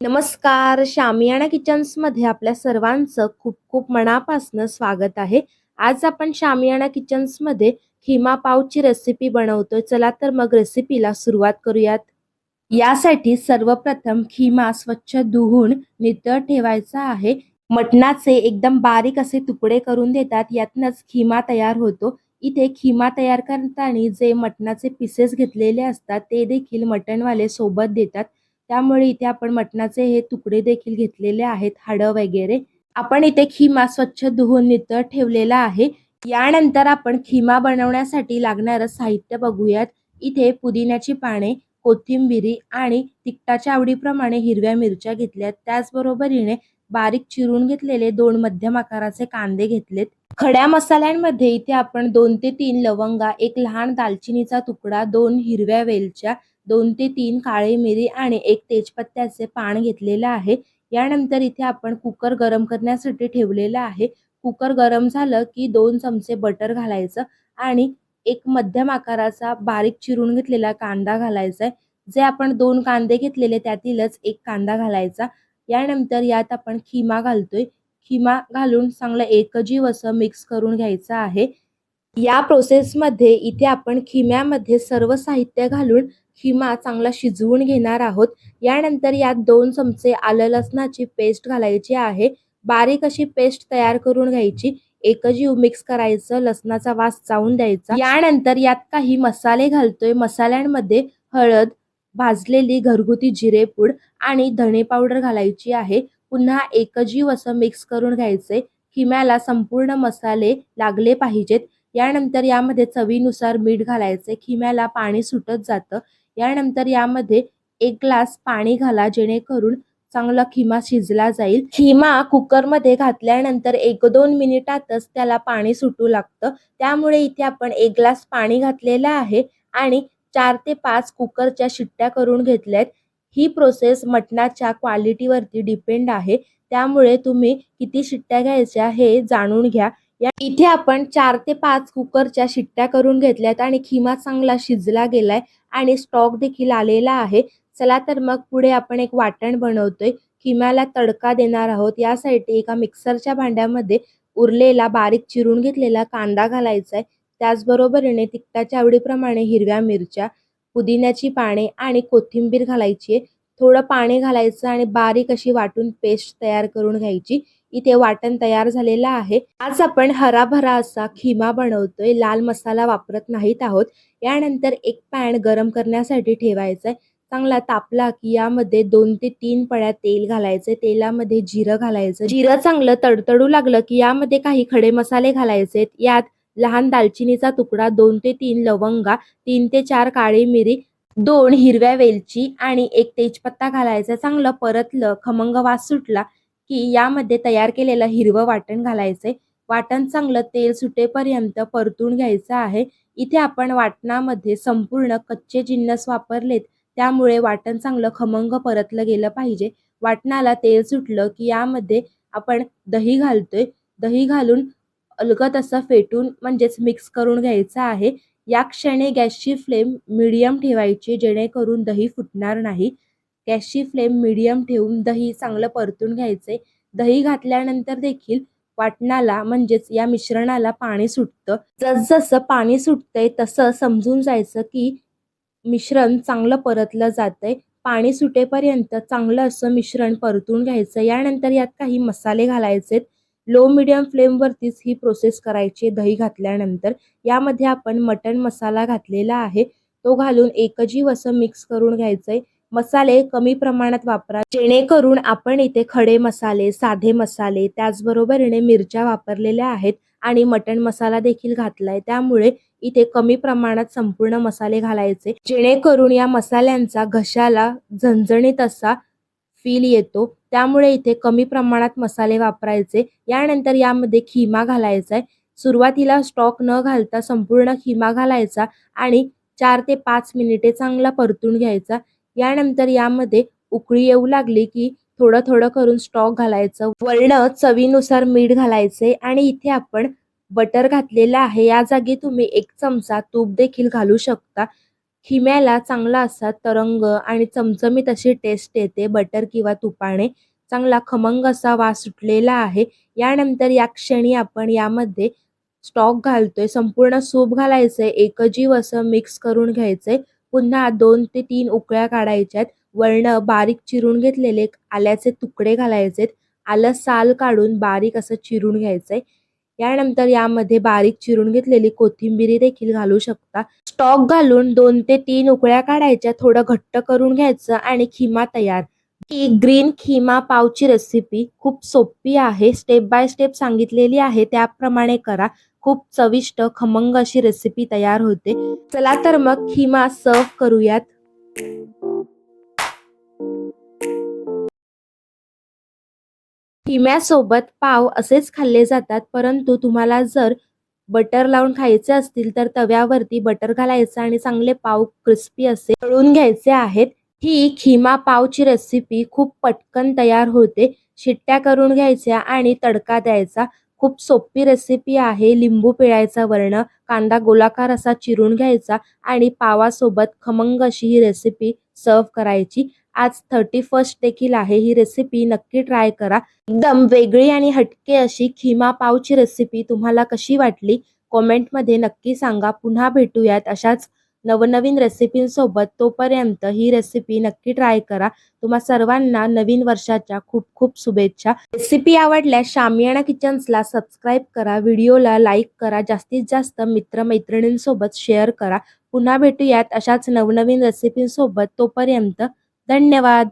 नमस्कार शामियाना किचन्समध्ये आपल्या सर्वांचं खूप खूप मनापासनं स्वागत आहे. आज आपण शामियाना किचन्समध्ये खिमा पावची रेसिपी बनवतोय. चला तर मग रेसिपीला सुरुवात करूयात. यासाठी सर्वप्रथम खिमा स्वच्छ धुवून नितळ ठेवायचा आहे. मटणाचे एकदम बारीक असे तुकडे करून देतात. यातनच खिमा तयार होतो. इथे खिमा तयार करताना जे मटणाचे पीसेस घेतलेले असतात ते देखील मटणवाले सोबत देतात. त्यामुळे इथे आपण मटणाचे हे तुकडे देखील घेतलेले आहेत हाडं वगैरे. आपण इथे खिमा स्वच्छ धुवून नितळ ठेवलेला आहे. यानंतर आपण खिमा बनवण्यासाठी लागणारं साहित्य बघूयात. इथे पुदिन्याची पाने कोथिंबिरी आणि तिखटाच्या आवडीप्रमाणे हिरव्या मिरच्या घेतल्यात. त्याचबरोबरीने बारीक चिरून घेतलेले दोन मध्यम आकाराचे कांदे घेतलेत. खड्या मसाल्यांमध्ये इथे आपण दोन ते तीन लवंगा एक लहान दालचिनीचा तुकडा दोन हिरव्या वेलच्या दोन ते तीन काळी मिरी आणि एक तेजपत्त्याचे पान घेतलेलं आहे. यानंतर इथे आपण कुकर गरम करण्यासाठी ठेवलेलं आहे. कुकर गरम झालं की दोन चमचे बटर घालायचं आणि एक मध्यम आकाराचा बारीक चिरून घेतलेला कांदा घालायचा आहे. जे आपण दोन कांदे घेतलेले त्यातीलच एक कांदा घालायचा. यानंतर यात आपण खिमा घालतोय. खिमा घालून चांगलं एकजीव असं मिक्स करून घ्यायचं आहे. या प्रोसेसमध्ये इथे आपण खिम्यामध्ये सर्व साहित्य घालून खिमा चांगला शिजवून घेणार आहोत. यानंतर यात दोन चमचे आलं लसणाची पेस्ट घालायची आहे. बारीक अशी पेस्ट तयार करून घ्यायची. एकजीव मिक्स करायचं. लसणाचा वास चावून द्यायचा. यानंतर यात काही मसाले घालतोय. मसाल्यांमध्ये हळद भाजलेली घरगुती जिरेपूड आणि धणे पावडर घालायची आहे. पुन्हा एकजीव असं मिक्स करून घ्यायचंय खिम्याला संपूर्ण मसाले लागले पाहिजेत. यानंतर यामध्ये चवीनुसार मीठ घालायचे. खिम्याला पाणी सुटत जातं. यानंतर यामध्ये एक ग्लास पाणी घाला जेणेकरून चांगला खिमा शिजला जाईल. खिमा कुकरमध्ये घातल्यानंतर एक दोन मिनिटातच त्याला पाणी सुटू लागतं. त्यामुळे इथे आपण एक ग्लास पाणी घातलेलं आहे आणि चार ते पाच कुकरच्या शिट्ट्या करून घेतल्यात. ही प्रोसेस मटणाच्या क्वालिटीवरती डिपेंड आहे. त्यामुळे तुम्ही किती शिट्ट्या घ्यायच्या हे जाणून घ्या. या इथे आपण चार ते पाच कुकरच्या शिट्ट्या करून घेतल्यात आणि खिमा चांगला शिजला गेलाय आणि स्टॉक देखील आलेला आहे. चला तर मग पुढे आपण एक वाटण बनवतोय. खिम्याला तडका देणार आहोत. यासाठी एका मिक्सरच्या भांड्यामध्ये उरलेला बारीक चिरून घेतलेला कांदा घालायचा आहे त्याचबरोबरीने तिखटाच्या आवडीप्रमाणे हिरव्या मिरच्या पुदिन्याची पाने आणि कोथिंबीर घालायची आहे. थोडं पाणी घालायचं आणि बारीक अशी वाटून पेस्ट तयार करून घ्यायची. इथे वाटण तयार झालेलं आहे. आज आपण हराभरा असा खिमा बनवतोय. लाल मसाला वापरत नाहीत आहोत. यानंतर एक पॅन गरम करण्यासाठी ठेवायचा आहे चांगला तापला की यामध्ये दोन ते तीन पळ्या तेल घालायचे तेलामध्ये जिरं घालायचं. जिरं चांगलं तडतडू लागलं की यामध्ये काही खडे मसाले घालायचे यात लहान दालचिनीचा तुकडा दोन ते तीन लवंगा तीन ते चार काळी मिरी दोन हिरव्या वेलची आणि एक तेजपत्ता घालायचा. चांगलं परतलं खमंग वास सुटला की यामध्ये तयार केलेलं हिरवं वाटण घालायचंय. वाटण चांगलं तेल सुटेपर्यंत परतून घ्यायचं आहे. इथे आपण वाटणामध्ये संपूर्ण कच्चे जिन्नस वापरलेत. त्यामुळे वाटण चांगलं खमंग परतलं गेलं पाहिजे. वाटणाला तेल सुटलं की यामध्ये आपण दही घालतोय. दही घालून अलगत असं फेटून म्हणजेच मिक्स करून घ्यायचं आहे. या क्षणी गॅसची फ्लेम मिडियम ठेवायची जेणेकरून दही फुटणार नाही. गॅसची फ्लेम मिडियम ठेवून दही चांगलं परतून घ्यायचंय दही घातल्यानंतर देखील वाटणाला म्हणजेच या मिश्रणाला पाणी सुटतं. जसजसं पाणी सुटतंय तसं समजून जायचं की मिश्रण चांगलं परतलं जातंय. पाणी सुटेपर्यंत चांगलं असं मिश्रण परतून घ्यायचं. यानंतर यात काही मसाले घालायचेत लो मिडियम फ्लेमवरतीच ही प्रोसेस करायची दही घातल्यानंतर. यामध्ये आपण मटण मसाला घातलेला आहे. तो घालून एकजीव असं मिक्स करून घ्यायचंय. मसाले कमी प्रमाणात वापरा. जेणेकरून आपण इथे खडे मसाले साधे मसाले त्याचबरोबरीने मिरच्या वापरलेल्या आहेत आणि मटण मसाला देखील घातलाय. त्यामुळे इथे कमी प्रमाणात संपूर्ण मसाले घालायचे. जेणेकरून या मसाल्यांचा घशाला झणझणीत असा फील येतो. त्यामुळे इथे कमी प्रमाणात मसाले वापरायचे. यानंतर यामध्ये खिमा घालायचा आहे. सुरुवातीला स्टॉक न घालता संपूर्ण खिमा घालायचा आणि चार ते पाच मिनिटे चांगला परतून घ्यायचा. यानंतर यामध्ये उकळी येऊ लागली की थोडं थोडं करून स्टॉक घालायचं. वर्ण चवीनुसार मीठ घालायचे आणि इथे आपण बटर घातलेलं आहे. या जागी तुम्ही एक चमचा तूप देखील घालू शकता. खिम्याला चांगला असा तरंग आणि चमचमीत अशी टेस्ट येते. बटर किंवा तुपाने चांगला खमंग असा वास सुटलेला आहे. यानंतर या क्षणी आपण यामध्ये स्टॉक घालतोय. संपूर्ण सूप घालायचंय. एकजीव असं मिक्स करून घ्यायचंय. पुन्हा दोन ते तीन उकळ्या काढायच्यात. वर्ण बारीक चिरून घेतलेले आल्याचे तुकडे घालायचेत. आलं साल काढून बारीक असं चिरून घ्यायचंय. यानंतर यामध्ये बारीक चिरून घेतलेली कोथिंबिरी देखील घालू शकता. स्टॉक घालून दोन ते तीन उकळ्या काढायच्या थोडं घट्ट करून घ्यायचं आणि खिमा तयार. ही ग्रीन खिमा पावची रेसिपी खूप सोपी आहे. स्टेप बाय स्टेप सांगितलेली आहे. त्याप्रमाणे करा. खूप चविष्ट खमंग अशी रेसिपी तयार होते. चला तर मग खिमा सर्व करूयात. हिम्यासोबत पाव असेच खाल्ले जातात परंतु तुम्हाला जर बटर लावून खायचे असतील तर तव्यावरती बटर घालायचं आणि चांगले पाव क्रिस्पी असे तळून घ्यायचे आहेत. ही खिमा पावची रेसिपी खूप पटकन तयार होते. शिट्ट्या करून घ्यायच्या आणि तडका द्यायचा. खूप सोपी रेसिपी आहे. लिंबू पिळायचा वर्ण कांदा गोलाकार असा चिरून घ्यायचा आणि पावासोबत खमंग अशी ही रेसिपी सर्व करायची. आज थर्टी फर्स्ट देखील आहे. ही रेसिपी नक्की ट्राय करा. एकदम वेगळी आणि हटके अशी खिमा पावची रेसिपी तुम्हाला कशी वाटली? कॉमेंटमध्ये नक्की सांगा. पुन्हा भेटूयात अशाच नवनवीन रेसिपींसोबत तोपर्यंत ही रेसिपी नक्की ट्राय करा. तुम्हा सर्वांना नवीन वर्षाच्या खूप खूप शुभेच्छा. रेसिपी आवडल्यास शामियाना किचन्सला सबस्क्राईब करा. व्हिडिओला लाईक करा. जास्तीत जास्त मित्रमैत्रिणींसोबत शेअर करा. पुन्हा भेटूयात अशाच नवनवीन रेसिपींसोबत तोपर्यंत धन्यवाद.